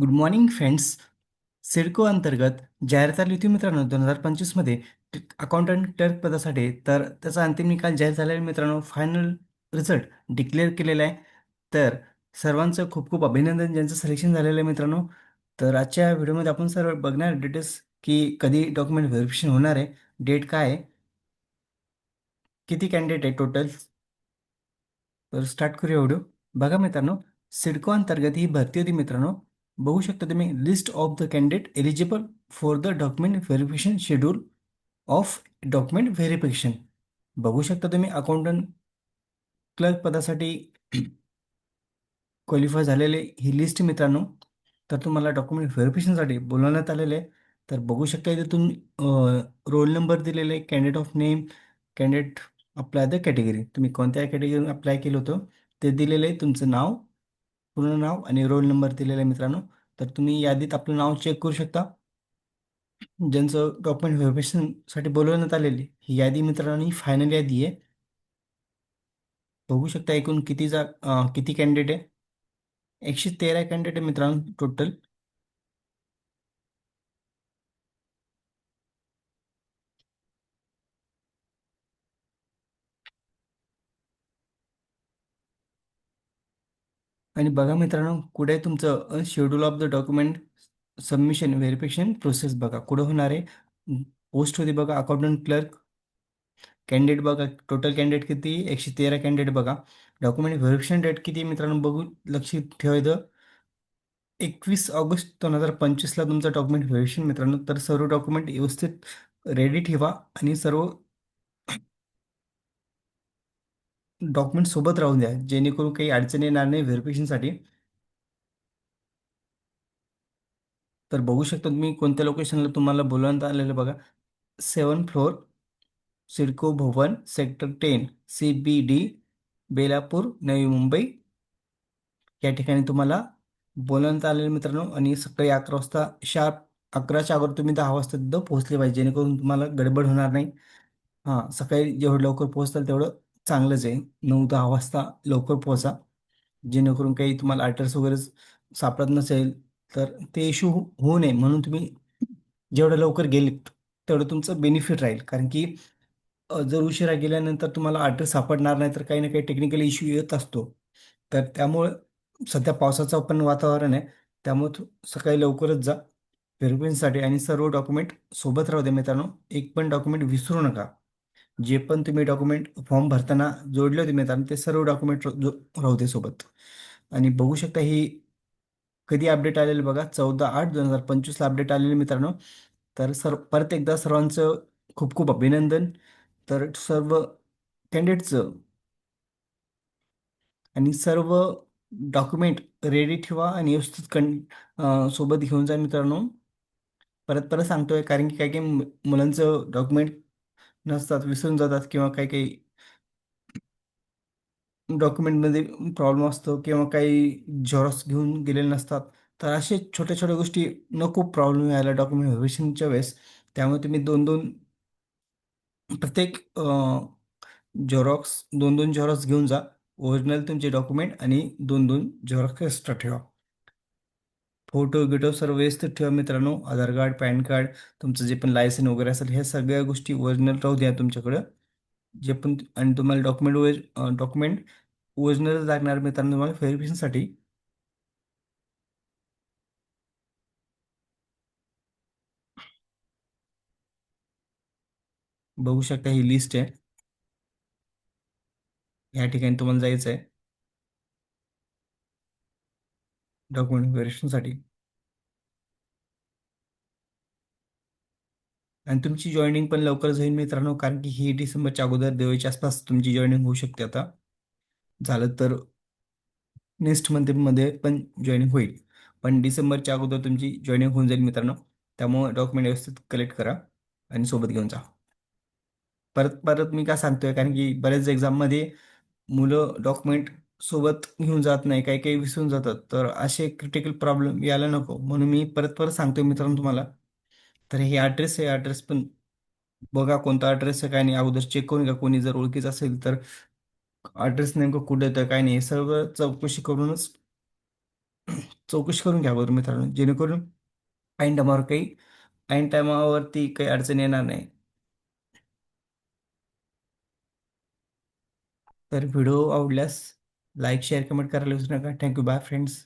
Good morning friends CIDCO अंतर्गत जाहीर झाली होती मित्रांनो दोन हजार पंचवीसमध्ये अकाउंटंट क्लर्क पदासाठी. तर त्याचा अंतिम निकाल जाहीर झालेला आहे मित्रांनो फायनल रिझल्ट डिक्लेअर केलेला आहे. तर सर्वांचं खूप खूप अभिनंदन. ज्यांचं सिलेक्शन झालेलं आहे मित्रांनो. तर आजच्या व्हिडिओमध्ये आपण सर्व बघणार डिटेल्स की कधी डॉक्युमेंट व्हेरिफिकेशन होणार आहे. डेट काय आहे? किती कॅन्डिडेट आहे टोटल तर स्टार्ट करूया व्हिडिओ. बघा मित्रांनो सिडको अंतर्गत ही भरती होती मित्रांनो. बघू शकता तुम्ही list of the candidate eligible for the document verification schedule of document verification बघू शकता तुम्ही अकाउंटंट क्लर्क पदासाठी क्वालिफाय झालेले ही लिस्ट मित्रांनो. तर तुम्हाला डॉक्युमेंट व्हेरिफिकेशनसाठी बोलवण्यात आलेले आहे. तर बघू शकता इथे तुम्ही रोल नंबर दिलेले आहे candidate of name candidate apply the category तुम्ही कोणत्या कॅटेगरी अप्लाय केलं होतं ते दिलेलं आहे. तुमचं नाव पूर्ण नाव आणि रोल नंबर दिलेला आहे मित्रांनो. तर तुम्ही यादीत आपलं नाव चेक करू शकता. ज्यांचं डॉक्युमेंट व्हेरिफिकेशनसाठी बोलवण्यात आलेली ही यादी मित्रांनो ही फायनल यादी आहे. बघू शकता एकूण किती जा किती कॅन्डिडेट आहे. एकशे तेरा कॅन्डिडेट आहे मित्रांनो टोटल आणि बघा मित्रांनो कुठे आहे तुमचं schedule of the document submission verification process बघा. कुठं होणार आहे? पोस्ट होती बघा अकाउंटंट क्लर्क कॅन्डिडेट बघा टोटल कॅन्डिडेट किती? एकशे तेरा कॅन्डिडेट बघा. डॉक्युमेंट व्हेरिफिकेशन डेट किती मित्रांनो? बघू लक्ष ठेवायचं एकवीस ऑगस्ट दोन हजार पंचवीसला तुमचं डॉक्युमेंट व्हेरिफिकेशन मित्रांनो. तर सर्व डॉक्युमेंट व्यवस्थित रेडी ठेवा आणि सर्व डॉक्युमेंट सोबत राहून द्या जेणेकरून काही अडचण येणार नाही व्हेरिफिकेशनसाठी तर बघू शकता तुम्ही कोणत्या लोकेशनला तुम्हाला बोलवण्यात आलेलं बघा. Seven floor CIDCO Bhavan sector ten C B D Belapur Navi Mumbai. या ठिकाणी तुम्हाला बोलवण्यात आलेलं मित्रांनो आणि सकाळी अकरा वाजता शार्प अकराच्या अगोदर तुम्ही दहा वाजता तिथं पोहोचले पाहिजे जेणेकरून तुम्हाला गडबड होणार नाही. हां सकाळी जेवढं लवकर पोहोचताल तेवढं चांगलंच आहे. नऊ दहा वाजता लवकर पोहोचा. जेणेकरून काही तुम्हाला ॲड्रेस वगैरे सापडत नसेल तर ते इश्यू हो-, होऊ नये. म्हणून तुम्ही जेवढं लवकर गेलेत तेवढं तुमचं बेनिफिट राहील. कारण की जर उशिरा गेल्यानंतर तुम्हाला ॲड्रेस सापडणार नाही तर काही ना काही टेक्निकल इश्यू येत असतो. तर त्यामुळं सध्या पावसाचं पण वातावरण आहे. त्यामुळे सकाळी लवकरच जा. व्हेरिफिकेशनसाठी आणि सर्व डॉक्युमेंट सोबत राहू दे मित्रांनो. एक पण डॉक्युमेंट विसरू नका. जे पण तुम्ही डॉक्युमेंट फॉर्म भरताना जोडले होते मित्रांनो ते सर्व डॉक्युमेंट राहू सोबत. आणि बघू शकता ही कधी अपडेट आलेलं बघा चौदा आठ दोन हजार पंचवीसला अपडेट आलेलं मित्रांनो. तर सर परत एकदा सर्वांचं खूप खूप अभिनंदन. तर सर्व कॅन्डिडेटचं आणि सर्व डॉक्युमेंट रेडी ठेवा आणि व्यवस्थित कं सोबत घेऊन जा मित्रांनो. परत परत सांगतोय कारण की काही काही मुलांचं डॉक्युमेंट नसतात विसरून जातात किंवा काही काही डॉक्युमेंटमध्ये प्रॉब्लेम असतो किंवा काही झेरॉक्स घेऊन गेलेले नसतात तर असे छोट्या छोट्या गोष्टी नको प्रॉब्लेम यायला डॉक्युमेंट व्हेरिफिकेशनच्या वेळेस. त्यामुळे तुम्ही दोन दोन प्रत्येक झेरॉक्स दोन दोन झेरॉक्स घेऊन जा. ओरिजिनल तुमचे डॉक्युमेंट आणि दोन दोन झेरॉक्स एक्स्ट्रा ठेवा. फोटो गिटो सर्व व्यवस्थित ठेवा मित्रांनो. आधार कार्ड पॅन कार्ड तुमचं जे पण लायसन वगैरे असेल ह्या सगळ्या गोष्टी ओरिजिनल राहू द्या तुमच्याकडं. जे पण आणि तुम्हाला डॉक्युमेंट डॉक्युमेंट ओरिजिनल लागणार मित्रांनो तुम्हाला व्हेरिफिकेशनसाठी बघू शकता ही लिस्ट आहे. या ठिकाणी तुम्हाला जायचं आहे डॉक्युमेंट व्हेरिफिकेशनसाठी आणि तुमची जॉईनिंग पण लवकरच होईल मित्रांनो कारण की ही डिसेंबरच्या अगोदर दिवाळीच्या आसपास तुमची जॉईनिंग होऊ शकते आता. झालं तर नेक्स्ट मंथमध्ये पण जॉईनिंग होईल. पण डिसेंबरच्या अगोदर तुमची जॉईनिंग होऊन जाईल मित्रांनो. त्यामुळे डॉक्युमेंट व्यवस्थित कलेक्ट करा आणि सोबत घेऊन जा. परत परत मी का सांगतोय कारण की बऱ्याच एक्झाममध्ये मुलं डॉक्युमेंट सोबत घेऊन जात नाही काही काही विसरून जातात. तर असे क्रिटिकल प्रॉब्लेम यायला नको. म्हणून मी परत परत सांगतो मित्रांनो तुम्हाला. तर हे ॲड्रेस आहे. ॲड्रेस पण बघा कोणता ॲड्रेस आहे काय नाही. अगोदर चेक करून घ्या. कोणी जर ओळखीचं असेल तर ॲड्रेस नेमकं कुठे येतं काय नाही. हे सर्व चौकशी करूनच चौकशी करून घ्या बरं मित्रांनो. जेणेकरून ऐन टायमावर काही ऐन टायमावरती काही अडचण येणार नाही. तर व्हिडिओ आवडल्यास लाईक शेअर कमेंट करायला विसरू नका. Thank you bye friends